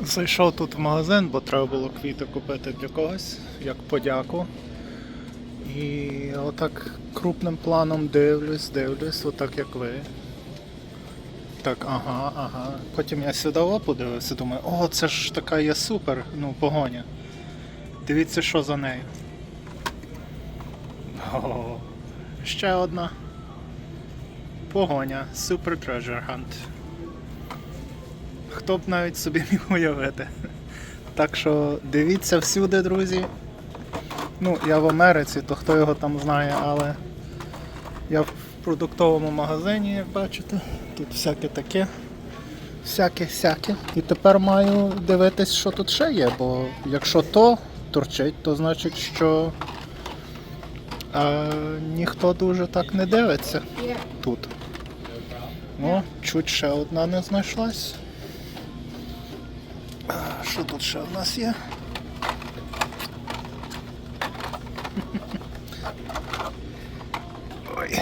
Зайшов тут в магазин, бо треба було квіти купити для когось, як подяку. І отак крупним планом дивлюсь, дивлюсь, отак як ви. Так, ага, ага. Потім я сюди подивився, думаю, о, це ж така є супер, ну, погоня. Дивіться, що за нею. О, ще одна. Погоня. Super Treasure Hunt. Хто б навіть собі міг уявити. Так що дивіться всюди, друзі. Ну, я в Америці, то хто його там знає, але я в продуктовому магазині, як бачите. Тут всяке таке. Всяке, всяке. І тепер маю дивитись, що тут ще є, бо якщо то торчить, то значить, що е, ніхто дуже так не дивиться тут. О, чуть ще одна не знайшлась. Що тут ще в нас є? Ой.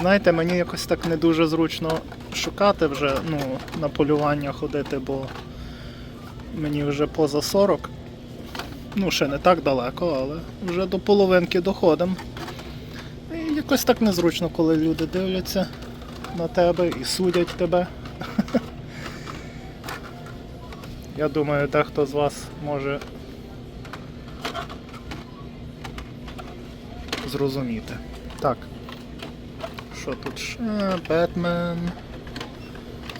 Знаєте, мені якось так не дуже зручно шукати вже, ну, на полювання ходити, бо мені вже поза 40. Ну, ще не так далеко, але вже до половинки доходимо. І якось так незручно, коли люди дивляться на тебе і судять тебе. Я думаю, дехто з вас може зрозуміти. Так. Що тут ще? Бетмен.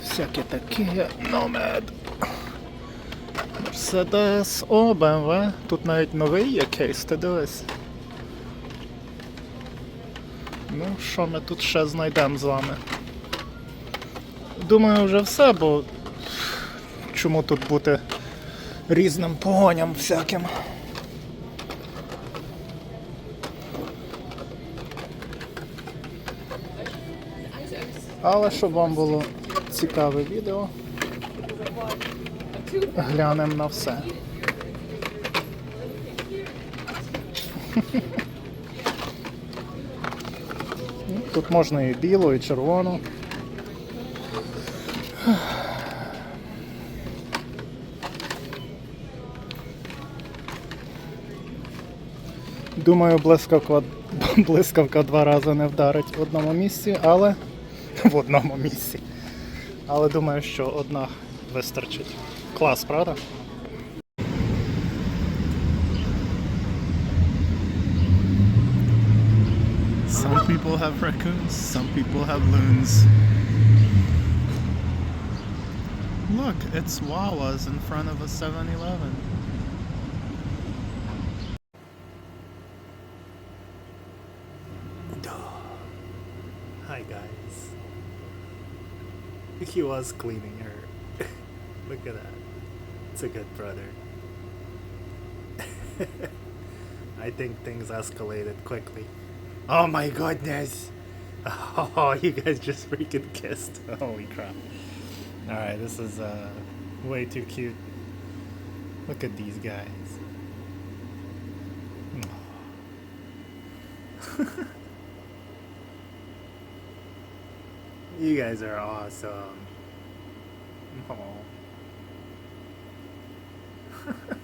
Всяке таке. Номед. Мерседес. О, БМВ. Тут навіть новий є кейс, ти дивись. Ну, що ми тут ще знайдемо з вами? Думаю, вже все, бо чому тут бути різним погоням всяким. Але щоб вам було цікаве відео, глянемо на все. Тут можна і білу, і червону. Думаю, блискавка, блискавка два рази не вдарить в одному місці, але в одному місці. Але думаю, що одна вистачить. Клас, правда? Some people have raccoons, some people have loons. Look, it's Wawa's in front of a 7 Eleven. Guys. He was cleaning her. Look at that. It's a good brother. I think things escalated quickly. Oh my goodness! Oh, you guys just freaking kissed. Holy crap. Alright, this is uh, way too cute. Look at these guys. You guys are awesome. Aww.